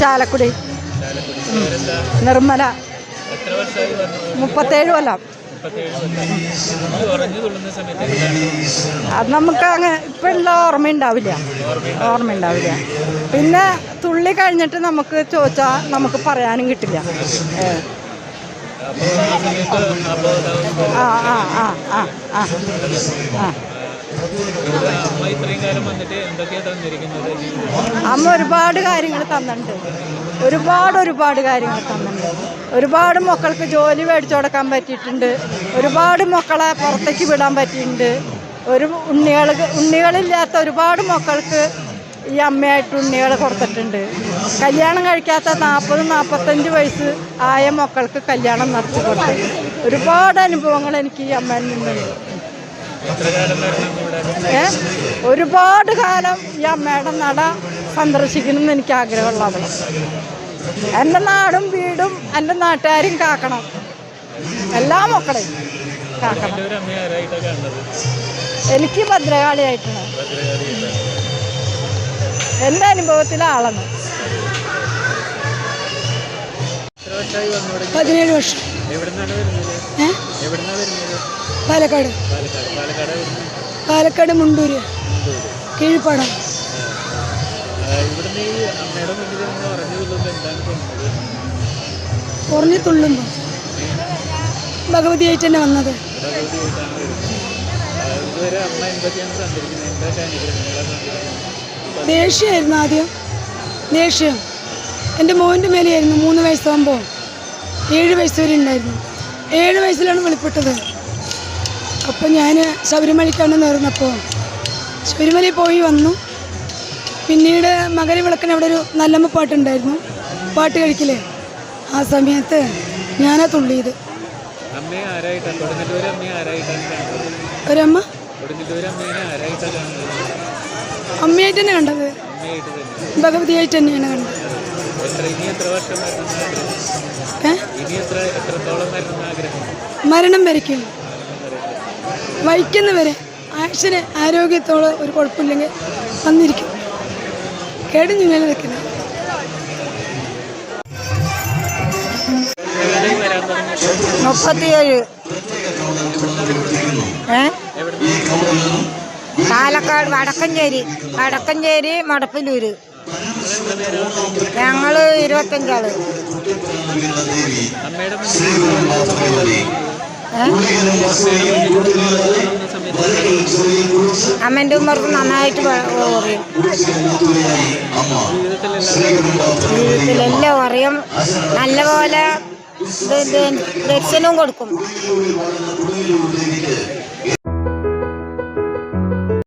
ചാലക്കുടി. നിർമ്മല. മുപ്പത്തേഴ് കൊല്ലം. അത് നമുക്ക് അങ്ങനെ ഇപ്പോഴുള്ള ഓർമ്മയുണ്ടാവില്ല. ഓർമ്മയുണ്ടാവില്ല. പിന്നെ തുള്ളി കഴിഞ്ഞിട്ട് നമുക്ക് ചോദിച്ചാൽ നമുക്ക് പറയാനും കിട്ടില്ല. ആ ആ ആ ആ ആ ആ. അമ്മ ഒരുപാട് കാര്യങ്ങൾ തന്നിട്ടുണ്ട്. ഒരുപാട് ഒരുപാട് കാര്യങ്ങൾ തന്നിട്ടുണ്ട്. ഒരുപാട് മക്കൾക്ക് ജോലി മേടിച്ചു കൊടുക്കാൻ പറ്റിയിട്ടുണ്ട്. ഒരുപാട് മക്കളെ പുറത്തേക്ക് വിടാൻ പറ്റിയിട്ടുണ്ട്. ഒരു ഉണ്ണികൾ ഉണ്ണികളില്ലാത്ത ഒരുപാട് മക്കൾക്ക് ഈ അമ്മയായിട്ട് ഉണ്ണികൾ കൊടുത്തിട്ടുണ്ട്. കല്യാണം കഴിക്കാത്ത നാൽപ്പത് നാൽപ്പത്തഞ്ച് വയസ്സ് ആയ മക്കൾക്ക് കല്യാണം നടത്തി കൊടുത്തു ഒരുപാട് അനുഭവങ്ങൾ എനിക്ക് ഈ അമ്മയിൽ നിന്നുണ്ട് ഏ? ഒരുപാട് കാലം ഈ അമ്മയുടെ നട സന്ദർശിക്കണമെന്ന് എനിക്ക് ആഗ്രഹമുള്ള അവിടെ എന്റെ നാടും വീടും എന്റെ നാട്ടുകാരും കാക്കണം. എല്ലാം മക്കളെയും കാക്കണം. എനിക്ക് ഭദ്രകാളിയായിട്ടാണ്. എന്റെ അനുഭവത്തിലെ ആളാണ്. പതിനേഴ് വർഷം. ഏ? പാലക്കാട്. പാലക്കാട്. മുണ്ടൂര്. കീഴ്പ്പാടം. കുറഞ്ഞു തുള്ളുമ്പോൾ ഭഗവതിയായിട്ട് തന്നെ വന്നത്. ദേഷ്യമായിരുന്നു ആദ്യം. ദേഷ്യം. എന്റെ മോന്റെ മേലെയായിരുന്നു മൂന്ന് വയസ്സാകുമ്പോൾ ഏഴ് വയസ്സ് വരെ ഉണ്ടായിരുന്നു. ഏഴ് വയസ്സിലാണ് വെളിപ്പെട്ടത്. അപ്പോൾ ഞാൻ ശബരിമലയ്ക്കാണ് നേർന്നപ്പോൾ ശബരിമലയിൽ പോയി വന്നു. പിന്നീട് മകര വിളക്കിന് അവിടെ ഒരു നല്ലമ്മ പാട്ടുണ്ടായിരുന്നു. പാട്ട് കഴിക്കില്ലേ ആ സമയത്ത് ഞാനാ തുള്ളിയത്. ഒരമ്മ? അമ്മയായിട്ട് തന്നെ. കണ്ടത്. ഭഗവതിയായിട്ട് തന്നെയാണ് കണ്ടത് മരണം വരയ്ക്കും. വഹിക്കുന്നവരെ ആക്ഷന് ആരോഗ്യത്തോടെ ഒരു കുഴപ്പമില്ലെങ്കിൽ വന്നിരിക്കും. കേടിഞ്ഞു നിലനിൽക്കുന്നു മുപ്പത്തിയേഴ്. ഏ? പാലക്കാട് വടക്കഞ്ചേരി. വടക്കഞ്ചേരി മടപ്പിലൂര് ഞങ്ങൾ ഇരുപത്തഞ്ചാൾ. സമയത്ത് അമ്മന്റെ ഉമ്മർക്ക് നന്നായിട്ട് ജീവിതത്തിലെല്ലാം അറിയും നല്ലപോലെ ദർശനവും കൊടുക്കും.